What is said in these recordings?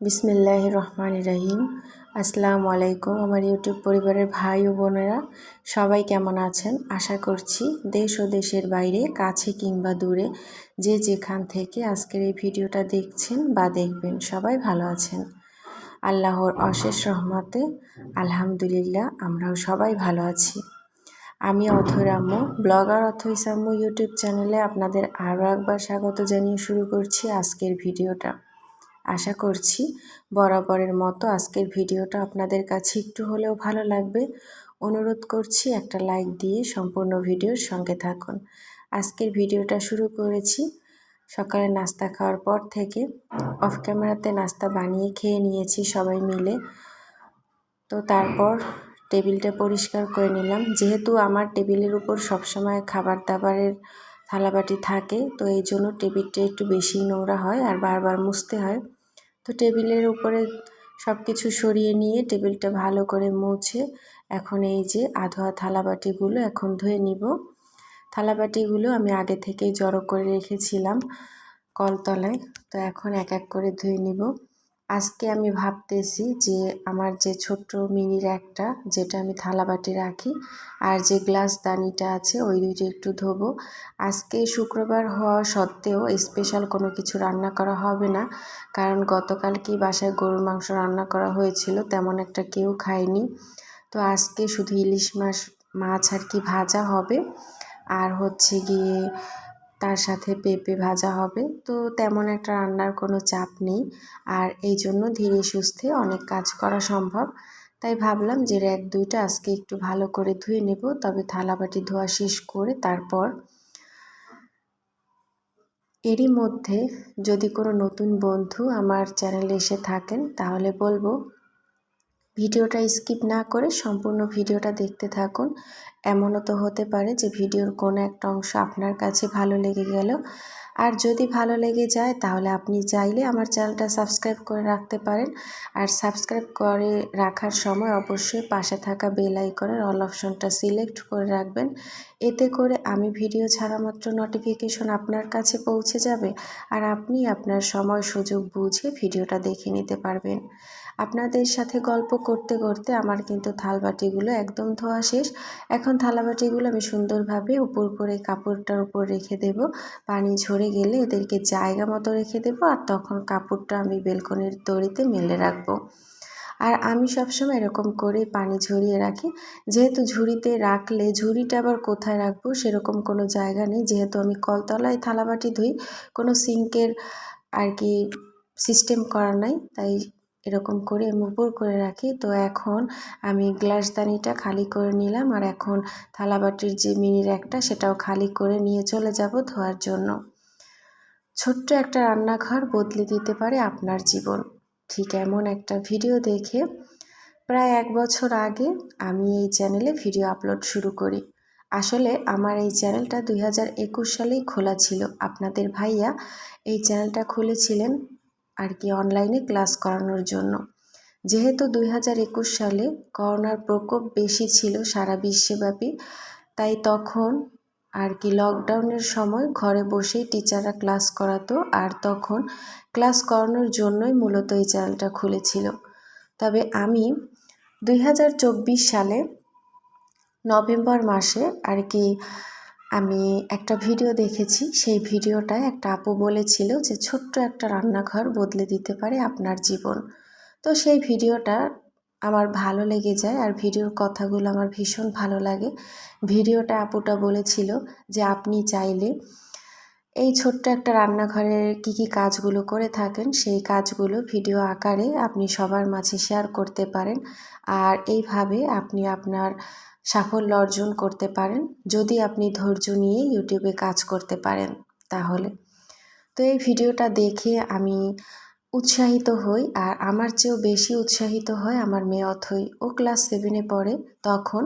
বিসমিল্লাহ রহমান রহিম আসসালামু আলাইকুম আমার ইউটিউব পরিবারের ভাই ও বোনেরা। সবাই কেমন আছেন? আশা করছি দেশ ও দেশের বাইরে, কাছে কিংবা দূরে যে যেখান থেকে আজকের এই ভিডিওটা দেখছেন বা দেখবেন, সবাই ভালো আছেন। আল্লাহর অশেষ রহমতে, আলহামদুলিল্লাহ, আমরাও সবাই ভালো আছি। আমি অথৈরাম্য ব্লগার অথৈসাম্য ইউটিউব চ্যানেলে আপনাদের আরও একবার স্বাগত জানিয়ে শুরু করছি আজকের ভিডিওটা। আশা করছি বরাবরের মতো আজকের ভিডিওটা আপনাদের কাছে একটু হলেও ভালো লাগবে। অনুরোধ করছি একটা লাইক দিয়ে সম্পূর্ণ ভিডিওর সঙ্গে থাকুন। আজকের ভিডিওটা শুরু করেছি সকালে নাস্তা খাওয়ার পর থেকে। অফ ক্যামেরাতে নাস্তা বানিয়ে খেয়ে নিয়েছি সবাই মিলে। তো তারপর টেবিলটা পরিষ্কার করে নিলাম। যেহেতু আমার টেবিলের উপর সবসময় খাবার দাবারের থালাবাটি থাকে, তো এই জন্য টেবিলটা একটু বেশি নোংরা হয় আর বারবার মুছতে হয়। তো টেবিলের উপরে সব কিছু সরিয়ে নিয়ে টেবিলটা ভালো করে মুছে এখন এই যে আধোয়া থালাবাটিগুলো এখন ধুয়ে নিব। থালাবাটিগুলো আমি আগে থেকেই জড়ো করে রেখেছিলাম কলতলায়। তো এখন এক এক করে ধুয়ে নিব। আজকে আমি ভাবতেছি যে আমার যে ছোট্ট মিনি র্যাকটা, যেটা আমি থালাবাটি রাখি, আর যে গ্লাস দানিটা আছে, ওই দুইটা একটু ধোবো। আজকে শুক্রবার হওয়া সত্ত্বেও স্পেশাল কোনো কিছু রান্না করা হবে না, কারণ গতকাল কি বাসায় গরুর মাংস রান্না করা হয়েছিল তেমন একটা কেউ খায়নি। তো আজকে শুধু ইলিশ মাছ মাছ আর কি ভাজা হবে। আর হচ্ছে গিয়ে তার সাথে পেঁপে ভাজা হবে। তো তেমন একটা রান্নার কোনো চাপ নেই। আর এই জন্য ধীরে সুস্থে অনেক কাজ করা সম্ভব। তাই ভাবলাম যে র্যাক দুইটা আজকে একটু ভালো করে ধুয়ে নেব। তবে থালাবাটি ধোয়া শেষ করে তারপর এরই মধ্যে যদি কোনো নতুন বন্ধু আমার চ্যানেলে এসে থাকেন, তাহলে বলব ভিডিওটা স্কিপ না করে সম্পূর্ণ ভিডিওটা দেখতে থাকুন। এমনও তো হতে পারে যে ভিডিওর কোনো একটা অংশ আপনার কাছে ভালো লেগে গেল। আর যদি ভালো লেগে যায়, তাহলে আপনি চাইলে আমার চ্যানেলটা সাবস্ক্রাইব করে রাখতে পারেন। আর সাবস্ক্রাইব করে রাখার সময় অবশ্যই পাশে থাকা বেল আইকনের অল অপশনটা সিলেক্ট করে রাখবেন। এতে করে আমি ভিডিও ছাড়া মাত্র নোটিফিকেশন আপনার কাছে পৌঁছে যাবে। আর আপনি আপনার সময় সুযোগ বুঝে ভিডিওটা দেখে নিতে পারবেন। আপনাদের সাথে গল্প করতে করতে আমার কিন্তু থালবাটিগুলো একদম ধোয়া শেষ। এখন থালাবাটিগুলো আমি সুন্দরভাবে উপর করে কাপড়টার উপর রেখে দেব। পানি ঝরে গেলে এদেরকে জায়গা মতো রেখে দেব আর তখন কাপড়টা আমি বেলকনির দড়িতে মেলে রাখব। আর আমি সবসময় এরকম করে পানি ঝরিয়ে রাখি। যেহেতু ঝুড়িতে রাখলে ঝুড়িটা আবার কোথায় রাখব সেরকম কোনো জায়গা নেই। যেহেতু আমি কলতলায় থালাবাটি ধুই, কোনো সিঙ্কের আর কি সিস্টেম করা নাই, তাই এরকম করে উপর করে রাখি। তো এখন আমি গ্লাসদানিটা খালি করে নিলাম আর এখন থালাবাটির যে মিনি র্যাকটা সেটাও খালি করে নিয়ে চলে যাব ধোয়ার জন্য। ছোট্ট একটা রান্নাঘর বদলে দিতে পারে আপনার জীবন। ঠিক এমন একটা ভিডিও দেখে প্রায় এক বছর আগে আমি এই চ্যানেলে ভিডিও আপলোড শুরু করি। আসলে আমার এই চ্যানেলটা দুই হাজার একুশ সালেই খোলা ছিল। আপনাদের ভাইয়া এই চ্যানেলটা খুলেছিলেন আর কি অনলাইনে ক্লাস করানোর জন্য। যেহেতু দুই হাজার একুশ সালে করোনার প্রকোপ বেশি ছিল সারা বিশ্বব্যাপী, তাই তখন আর কি লকডাউনের সময় ঘরে বসেই টিচাররা ক্লাস করাতো আর তখন ক্লাস করানোর জন্যই মূলত এই চ্যানেলটা খুলেছিল। তবে আমি দুই হাজার চব্বিশ সালে নভেম্বর মাসে আর কি আমি একটা ভিডিও দেখেছি, সেই ভিডিওটায় একটা আপু বলেছিল যে ছোট্ট একটা রান্নাঘর বদলে দিতে পারে আপনার জীবন। তো সেই ভিডিওটা আমার ভালো লেগে যায় আর ভিডিওর কথাগুলো আমার ভীষণ ভালো লাগে। ভিডিওটা আপুটা বলেছিল যে আপনি চাইলে এই ছোট্ট একটা রান্নাঘরের কি কি কাজগুলো করে থাকেন, সেই কাজগুলো ভিডিও আকারে আপনি সবার মাঝে শেয়ার করতে পারেন। আর এইভাবে আপনি আপনার সাফল্য অর্জন করতে পারেন, যদি আপনি ধৈর্য নিয়ে ইউটিউবে কাজ করতে পারেন তাহলে। তো এই ভিডিওটা দেখে আমি উৎসাহিত হই, আর আমার চেয়েও বেশি উৎসাহিত হয় আমার মেয়ে অথই। ও ক্লাস সেভেনে পড়ে তখন,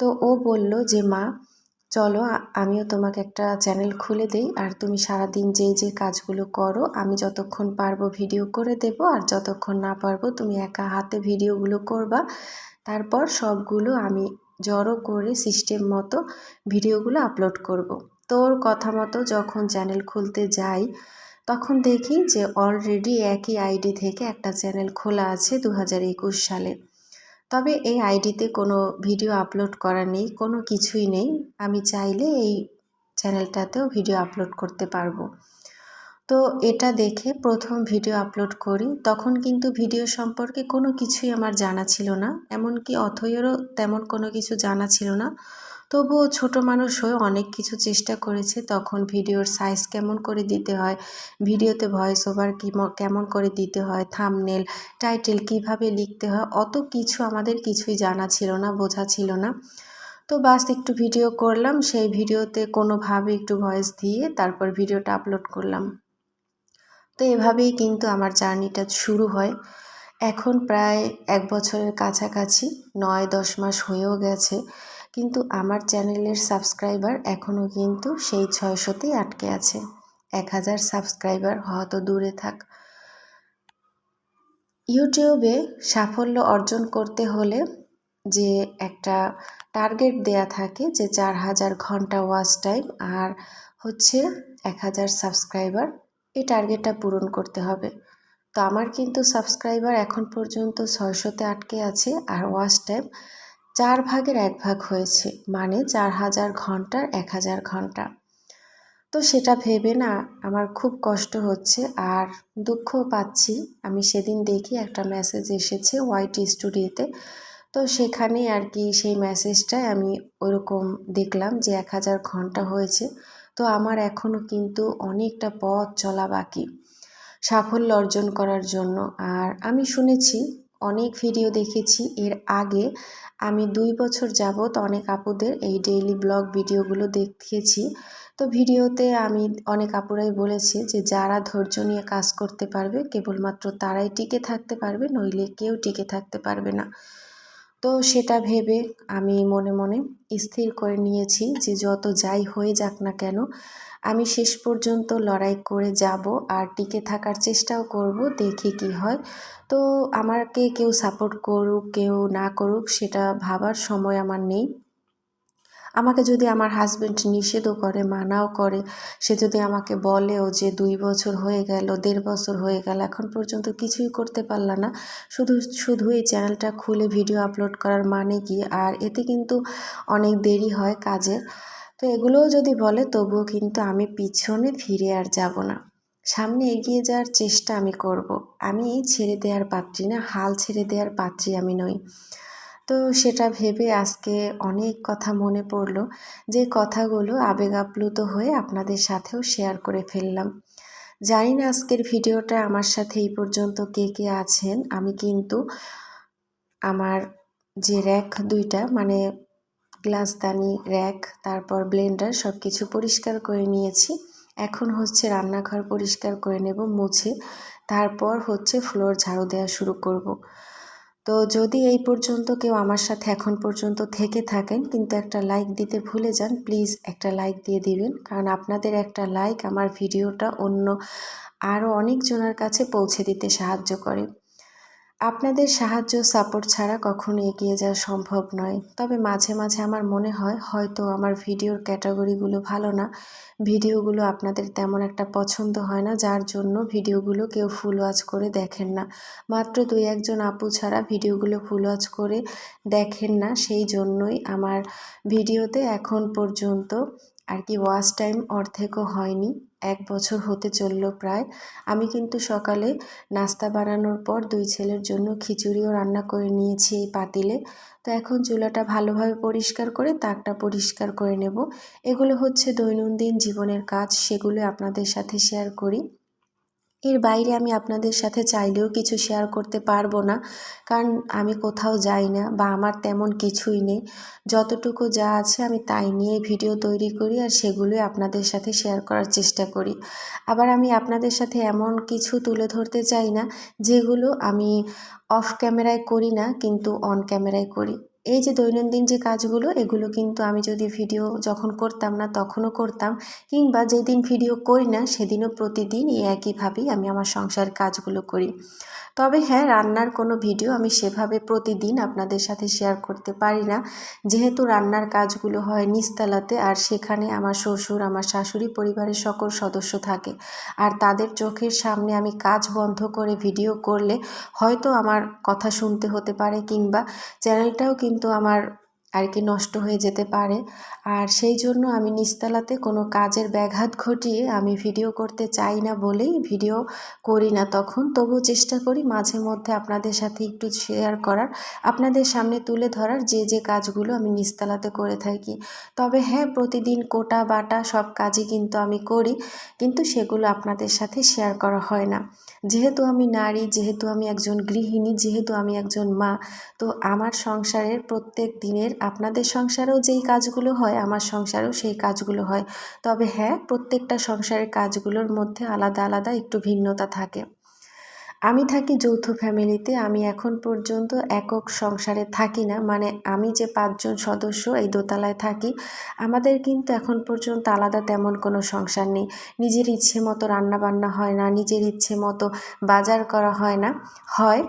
তো ও বলল যে, মা, চলো আমিও তোমাকে একটা চ্যানেল খুলে দেই, আর তুমি সারাদিন যে যে কাজগুলো করো, আমি যতক্ষণ পারব ভিডিও করে দেব, আর যতক্ষণ না পারব তুমি একা হাতে ভিডিওগুলো করবা। তারপর সবগুলো আমি জড়ো করে সিস্টেম মতো ভিডিওগুলো আপলোড করব। তোর কথা মতো যখন চ্যানেল খুলতে যাই, তখন দেখি যে অলরেডি একই আইডি থেকে একটা চ্যানেল খোলা আছে দু হাজার একুশ সালে। তবে এই আইডিতে কোনো ভিডিও আপলোড করা নেই, কোনো কিছুই নেই। আমি চাইলে এই চ্যানেলটাতেও ভিডিও আপলোড করতে পারব। তো এটা দেখে প্রথম ভিডিও আপলোড করি, তখন কিন্তু ভিডিও সম্পর্কে কোনো কিছুই আমার জানা ছিল না, এমনকি অথয়েরও তেমন কোনো কিছু জানা ছিল না। তবুও ছোট মানুষ হয়ে অনেক কিছু চেষ্টা করেছে, তখন ভিডিওর সাইজ কেমন করে দিতে হয়, ভিডিওতে ভয়েস ওভার কী কেমন করে দিতে হয় থামনেল টাইটেল কীভাবে লিখতে হয়, অত কিছু আমাদের কিছুই জানা ছিল না, বোঝা ছিল না। তো বাস একটু ভিডিও করলাম, সেই ভিডিওতে কোনোভাবে একটু ভয়েস দিয়ে তারপর ভিডিওটা আপলোড করলাম। তো এভাবেই কিন্তু আমার জার্নিটা শুরু হয়। এখন প্রায় এক বছরের কাছাকাছি, নয় দশ মাস হয়েও গেছে। কিন্তু আমার চ্যানেলের সাবস্ক্রাইবার এখনও কিন্তু সেই ছয়শোতেই আটকে আছে। এক হাজার সাবস্ক্রাইবার হয়তো দূরে থাক। ইউটিউবে সাফল্য অর্জন করতে হলে যে একটা টার্গেট দেয়া থাকে যে চার হাজার ঘণ্টা ওয়াচ টাইম, আর হচ্ছে এক হাজার সাবস্ক্রাইবার এই টার্গেটটা পূরণ করতে হবে। তো আমার কিন্তু সাবস্ক্রাইবার এখন পর্যন্ত ছয়শোতে আটকে আছে আর ওয়াচ টাইম চার ভাগের এক ভাগ হয়েছে মানে চার হাজার ঘণ্টার এক হাজার ঘণ্টা। তো সেটা ভেবে না আমার খুব কষ্ট হচ্ছে আর দুঃখও পাচ্ছি। আমি সেদিন দেখি একটা মেসেজ এসেছে হোয়াইট স্টুডিওতে তো। সেখানে আর কি সেই মেসেজটায় আমি ওরকম দেখলাম যে এক হাজার ঘণ্টা হয়েছে। তো আমার এখনও কিন্তু অনেকটা পথ চলা বাকি। সাফল্য অর্জন করার জন্য। আর আমি শুনেছি, অনেক ভিডিও দেখেছি, এর আগে আমি দুই বছর যাবৎ অনেক আপুদের এই ডেইলি ব্লগ ভিডিওগুলো দেখিয়েছি তো ভিডিওতে আমি অনেক আপুরাই বলেছি যে, যারা ধৈর্য নিয়ে কাজ করতে পারবে, কেবলমাত্র তারাই টিকে থাকতে পারবে, নইলে কেউ টিকে থাকতে পারবে না। তো সেটা ভেবে আমি মনে মনে স্থির করে নিয়েছি যে যত যাই হয়ে যাক না কেন, আমি শেষ পর্যন্ত লড়াই করে যাব আর টিকে থাকার চেষ্টাও করব, দেখি কি হয়। তো আমাকে কেউ সাপোর্ট করুক, কেউ না করুক, সেটা ভাবার সময় আমার নেই। আমাকে যদি আমার হাজব্যান্ড নিষেধও করে, মানাও করে, সে যদি আমাকে বলেও যে দুই বছর হয়ে গেল, দেড় বছর হয়ে গেল, এখন পর্যন্ত কিছুই করতে পারলা না। শুধু শুধু এই চ্যানেলটা খুলে ভিডিও আপলোড করার মানে কি? আর এতে কিন্তু অনেক দেরি হয় কাজে তো এগুলোও যদি বলে, তবুও কিন্তু আমি পিছনে ফিরে আর যাব না। সামনে এগিয়ে যাওয়ার চেষ্টা আমি করব। আমি ছেড়ে দেওয়ার পাত্রী না, হাল ছেড়ে দেওয়ার পাত্রী আমি নই। তো সেটা ভেবে আজকে অনেক কথা মনে পড়ল যে কথাগুলো আবেগ আপ্লুত হয়ে আপনাদের সাথেও শেয়ার করে ফেললাম। জানি না আজকের ভিডিওটা আমার সাথে এই পর্যন্ত কে কে আছেন। আমি কিন্তু আমার যে র্যাক দুইটা মানে গ্লাসদানি র্যাক, তারপর ব্লেন্ডার সব কিছু পরিষ্কার করে নিয়েছি। এখন হচ্ছে রান্নাঘর পরিষ্কার করে নেব, মুছে। তারপর হচ্ছে ফ্লোর ঝাড়ু দেওয়া শুরু করব। তো যদি এই পর্যন্ত কেউ আমার সাথে এখন পর্যন্ত থেকে থাকেন, কিন্তু একটা লাইক দিতে ভুলে যান প্লিজ একটা লাইক দিয়ে দিবেন। কারণ আপনাদের একটা লাইক আমার ভিডিওটা অন্য আরও অনেকজনের কাছে পৌঁছে দিতে সাহায্য করে। আপনাদের সাহায্য সাপোর্ট ছাড়া কখনো এগিয়ে যাওয়া সম্ভব নয়। তবে মাঝে মাঝে আমার মনে হয়, হয়তো আমার ভিডিওর ক্যাটাগরিগুলো ভালো না। ভিডিওগুলো আপনাদের তেমন একটা পছন্দ হয় না, যার জন্য ভিডিওগুলো কেউ ফুল ওয়াচ করে দেখেন না। মাত্র দুই একজন আপু ছাড়া ভিডিওগুলো ফুল ওয়াচ করে দেখেন না, সেই জন্যই আমার ভিডিওতে এখন পর্যন্ত আর কি ওয়াচ টাইম অর্ধেকও হয়নি, এক বছর হতে চলল প্রায়। আমি কিন্তু সকালে নাস্তা বানানোর পর দুই ছেলের জন্য খিচুড়িও রান্না করে নিয়েছি এই পাতিলে। তো এখন চুলাটা ভালোভাবে পরিষ্কার করে তাকটা পরিষ্কার করে নেব। এগুলো হচ্ছে দৈনন্দিন জীবনের কাজ, সেগুলো আপনাদের সাথে শেয়ার করি। এর বাইরে আমি আপনাদের সাথে চাইলেও কিছু শেয়ার করতে পারব না। কারণ আমি কোথাও যাই না বা আমার তেমন কিছুই নেই। যতটুকু যা আছে আমি তাই নিয়ে ভিডিও তৈরি করি আর সেগুলোই আপনাদের সাথে শেয়ার করার চেষ্টা করি। আবার আমি আপনাদের সাথে এমন কিছু তুলে ধরতে চাই না, যেগুলো আমি অফ ক্যামেরায় করি না, কিন্তু অন ক্যামেরায় করি। এই যে দৈনন্দিন যে কাজগুলো, এগুলো কিন্তু আমি যদি ভিডিও যখন করতাম না, তখনও করতাম। কিংবা যেদিন ভিডিও করি না, সেদিনও প্রতিদিন এই একইভাবেই আমি আমার সংসারের কাজগুলো করি। তবে হ্যাঁ রান্নার কোনো ভিডিও আমি সেভাবে প্রতিদিন আপনাদের সাথে শেয়ার করতে পারি না। যেহেতু রান্নার কাজগুলো হয় নিস্তালাতে, আর সেখানে আমার শ্বশুর, আমার শাশুড়ি পরিবারের সকল সদস্য থাকে। আর তাদের চোখের সামনে আমি কাজ বন্ধ করে ভিডিও করলে হয়তো আমার কথা শুনতে হতে পারে, কিংবা চ্যানেলটাও কিন্তু আমার আর কি নষ্ট হয়ে যেতে পারে। আর সেই জন্য আমি নিস্তালাতে কোনো কাজের ব্যাঘাত ঘটিয়ে আমি ভিডিও করতে চাই না বলেই ভিডিও করি না তখন। তবু চেষ্টা করি মাঝে মধ্যে আপনাদের সাথে একটু শেয়ার করার, আপনাদের সামনে তুলে ধরার যে যে কাজগুলো আমি নিস্তালাতে করে থাকি। তবে হ্যাঁ প্রতিদিন কোটা, বাটা সব কাজই কিন্তু আমি করি, কিন্তু সেগুলো আপনাদের সাথে শেয়ার করা হয় না। যেহেতু আমি নারী, যেহেতু আমি একজন গৃহিণী, যেহেতু আমি একজন মা, তো আমার সংসারের প্রত্যেক দিনের আপনাদের সংসারেও যেই কাজগুলো হয়, আমার সংসারেও সেই কাজগুলো হয়। তবে হ্যাঁ প্রত্যেকটা সংসারের কাজগুলোর মধ্যে আলাদা আলাদা একটু ভিন্নতা থাকে। আমি থাকি যৌথ ফ্যামিলিতে, আমি এখন পর্যন্ত একক সংসারে থাকি না। মানে আমি যে পাঁচজন সদস্য এই দোতলায় থাকি, আমাদের কিন্তু এখন পর্যন্ত আলাদা তেমন কোনো সংসার নেই। নিজের ইচ্ছে মতো রান্না বান্না হয় না, নিজের ইচ্ছে মতো বাজার করা হয় না। হয়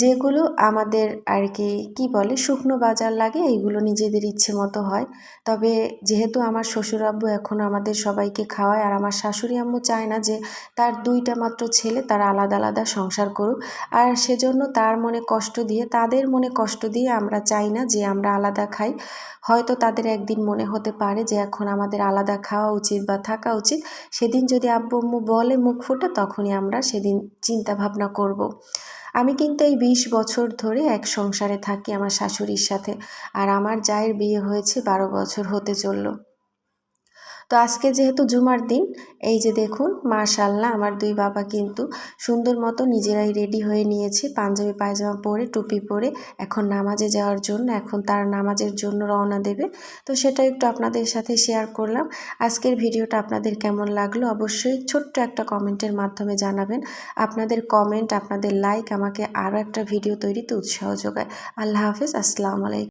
যেগুলো আমাদের আর কি কি বলে, শুকনো বাজার লাগে, এইগুলো নিজেদের ইচ্ছে মতো হয়। তবে যেহেতু আমার শ্বশুর আব্বু এখন আমাদের সবাইকে খাওয়ায় আর আমার শাশুড়ি আম্মু চায় না যে তার দুইটা মাত্র ছেলে, তার আলাদা আলাদা সংসার সংসার করুক। আর সেজন্য তার মনে কষ্ট দিয়ে, তাদের মনে কষ্ট দিয়ে আমরা চাই না যে আমরা আলাদা খাই। হয়তো তাদের একদিন মনে হতে পারে যে এখন আমাদের আলাদা খাওয়া উচিত বা থাকা উচিত। সেদিন যদি আব্বু বলে মুখ ফুটে, তখনই আমরা সেদিন চিন্তা ভাবনা করব। আমি কিন্তু এই বিশ বছর ধরে এক সংসারে থাকি আমার শাশুড়ির সাথে। আর আমার জায়ের বিয়ে হয়েছে বারো বছর হতে চলল। তো আজকে যেহেতু জুমার দিন, এই যে দেখুন মাশাল্লাহ আমার দুই বাবা কিন্তু সুন্দর মতো নিজেরাই রেডি হয়ে নিয়েছে, পাঞ্জাবি পায়জামা পরে, টুপি পরে, এখন নামাজে যাওয়ার জন্য, এখন তারা নামাজের জন্য রওনা দেবে। তো সেটা একটু আপনাদের সাথে শেয়ার করলাম। আজকের ভিডিওটা আপনাদের কেমন লাগল অবশ্যই ছোট্ট একটা কমেন্টের মাধ্যমে জানাবেন। আপনাদের কমেন্ট আপনাদের লাইক আমাকে আরও একটা ভিডিও তৈরিতে উৎসাহ যোগায়। আল্লাহ হাফেজ, আসসালামু আলাইকুম।